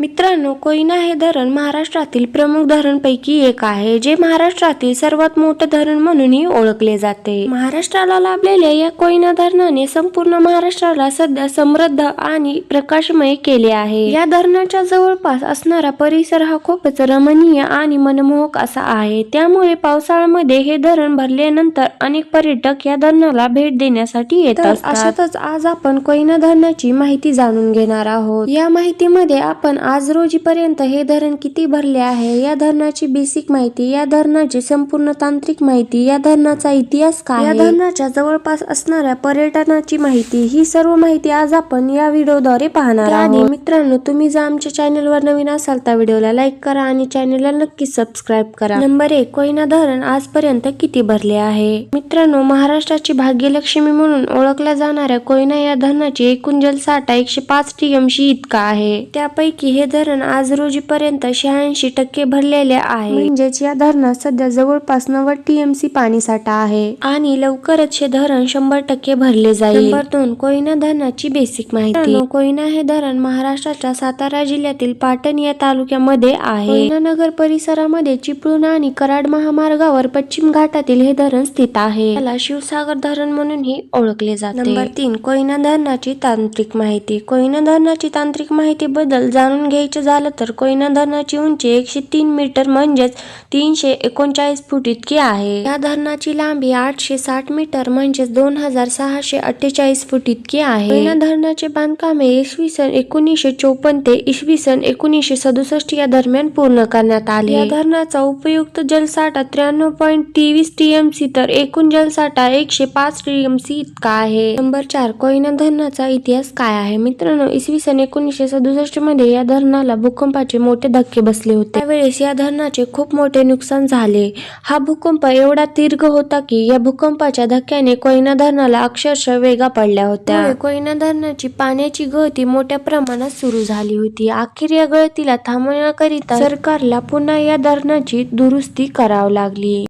मित्रांनो कोयना हे धरण महाराष्ट्रातील प्रमुख धरणपैकी एक आहे जे महाराष्ट्रातील सर्वात मोठे धरण म्हणूनही ओळखले जाते. महाराष्ट्राला लाभलेल्या या कोयना धरणाने संपूर्ण महाराष्ट्राला सध्या समृद्ध आणि प्रकाशमय केले आहे. या धरणाच्या जवळपास असणारा परिसर हा खूपच रमणीय आणि मनमोहक असा आहे. त्यामुळे पावसाळ्यामध्ये हे धरण भरल्यानंतर अनेक पर्यटक या धरणाला भेट देण्यासाठी येत असतात. अशातच आज आपण कोयना धरणाची माहिती जाणून घेणार आहोत. या माहितीमध्ये आपण आज रोजीपर्यंत हे धरण किती भरले आहे? या धरणाची बेसिक माहिती या धरणाची संपूर्ण तांत्रिक माहिती या धरणाचा इतिहास काय? या धरणाच्या जवळपास असणाऱ्या पर्यटनाची माहिती ही सर्व माहिती आज आपण या व्हिडिओद्वारे पाहणार आहोत. मित्रांनो तुम्ही जर आमच्या चॅनलवर नवीन असाल तर व्हिडिओला लाईक करा आणि चॅनलला नक्की सबस्क्राईब करा. नंबर एक कोयना धरण आजपर्यंत किती भरले आहे? मित्रांनो महाराष्ट्राची भाग्यलक्ष्मी म्हणून ओळखल्या जाणाऱ्या कोयना या धरणाची एकूण जलसाठा एकशे पाच टीएमसी इतका आहे. त्यापैकी हे धरण आज रोजीपर्यंत शहाऐंशी टक्के भरलेले आहे. म्हणजेच या धरणात सध्या जवळपास नव्वद टीएमसी पाणी साठा आहे. आणि लवकरच हे धरण शंभर टक्के भरले जाईल. नंबर दोन कोयना धरणाची बेसिक माहिती. कोयना हे धरण महाराष्ट्राच्या सातारा जिल्ह्यातील पाटण या तालुक्यामध्ये आहे. नगर परिसरामध्ये चिपळूण आणि कराड महामार्गावर पश्चिम घाटातील हे धरण स्थित आहे. त्याला शिवसागर धरण म्हणूनही ओळखले जाते. नंबर तीन कोयना धरणाची तांत्रिक माहिती. कोयना धरणाची तांत्रिक माहिती बद्दल घ्यायचं झालं तर कोयना धरणाची उंची एकशे तीन मीटर म्हणजेच तीनशे एकोणचाळीस फूट इतकी आहे. या धरणाची लांबी आठशे साठ मीटर म्हणजेच दोन हजार सहाशे अठ्ठेचाळीस फूट इतकी आहे. कोयना धरणाचे बांधकामे इसवी सन एकोणीसशे चोपन्न ते इसवी सन एकोणीसशे सदुसष्ट या दरम्यान पूर्ण करण्यात आले. या धरणाचा उपयुक्त जलसाठा त्र्याण्णव पॉईंट तेवीस टीएमसी तर एकूण जलसाठा एकशे पाच टीएमसी इतका आहे. नंबर चार कोयना धरणाचा इतिहास काय आहे? मित्रांनो इसवी सन एकोणीसशे सदुसष्टमध्ये या धरणाला भूकंपाचे मोठे धक्के बसले होते. त्यावेळेस या धरणाचे खूप मोठे नुकसान झाले. हा भूकंप एवढा दीर्घ होता की या भूकंपाच्या धक्क्याने कोयना धरणाला अक्षरशः वेगा पडल्या होत्या. कोयना धरणाची पाण्याची गळती मोठ्या प्रमाणात सुरू झाली होती. अखेर या गळतीला थांबवण्याकरिता सरकारला पुन्हा या धरणाची दुरुस्ती करावी लागली.